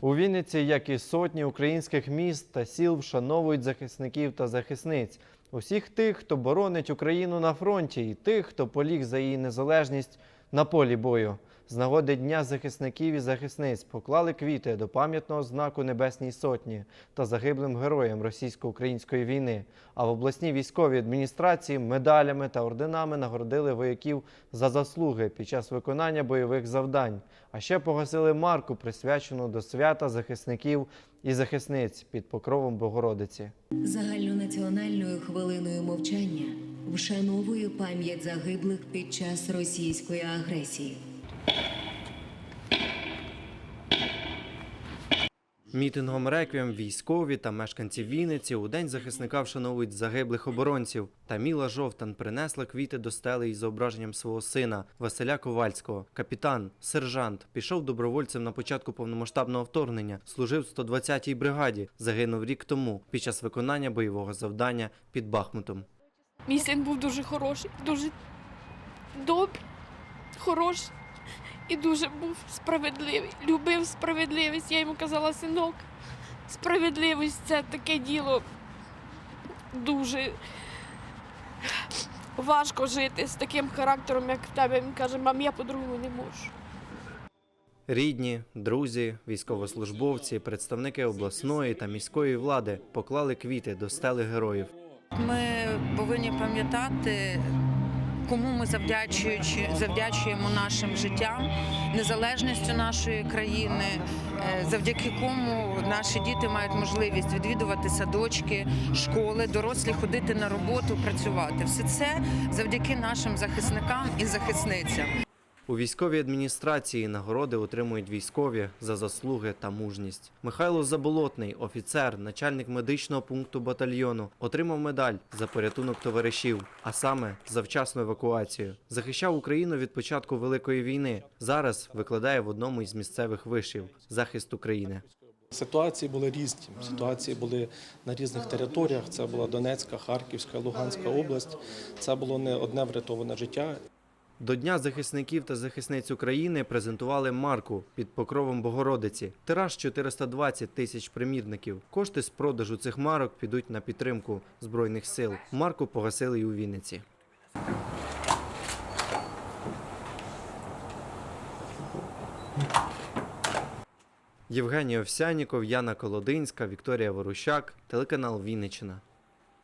У Вінниці, як і сотні українських міст та сіл, вшановують захисників та захисниць. Усіх тих, хто боронить Україну на фронті, і тих, хто поліг за її незалежність на полі бою. З нагоди Дня захисників і захисниць поклали квіти до пам'ятного знаку Небесній Сотні та загиблим героям російсько-української війни. А в обласній військовій адміністрації медалями та орденами нагородили вояків за заслуги під час виконання бойових завдань. А ще погасили марку, присвячену до свята захисників і захисниць під покровом Богородиці. Загальнонаціональною хвилиною мовчання вшановую пам'ять загиблих під час російської агресії. Мітингом реквієм військові та мешканці Вінниці у день захисника вшановують загиблих оборонців. Таміла Жовтан принесла квіти до стели із зображенням свого сина Василя Ковальського. Капітан, сержант, пішов добровольцем на початку повномасштабного вторгнення, служив в 120-й бригаді, загинув рік тому під час виконання бойового завдання під Бахмутом. Мій син був дуже хороший, дуже добрий, хороший і дуже був справедливий. Любив справедливість. Я йому казала, синок, справедливість це таке діло дуже важко жити з таким характером, як в тебе. Він каже, мам, я по-другому не можу. Рідні, друзі, військовослужбовці, представники обласної та міської влади поклали квіти до стели героїв. Ми повинні пам'ятати, кому ми завдячуючи, завдячуємо нашим життям, незалежністю нашої країни, е, завдяки кому наші діти мають можливість відвідувати садочки, школи, дорослі ходити на роботу, працювати. Все це завдяки нашим захисникам і захисницям. У військовій адміністрації нагороди отримують військові за заслуги та мужність. Михайло Заболотний, офіцер, начальник медичного пункту батальйону, отримав медаль за порятунок товаришів, а саме за вчасну евакуацію. Захищав Україну від початку Великої війни. Зараз викладає в одному із місцевих вишів захист України. Ситуації були різні. Ситуації були на різних територіях. Це була Донецька, Харківська, Луганська область. Це було не одне врятоване життя. До Дня захисників та захисниць України презентували марку під покровом Богородиці. Тираж 420 тисяч примірників. Кошти з продажу цих марок підуть на підтримку збройних сил. Марку погасили й у Вінниці. Євгеній Овсяніков, Яна Колодинська, Вікторія Ворущак, телеканал Вінниччина.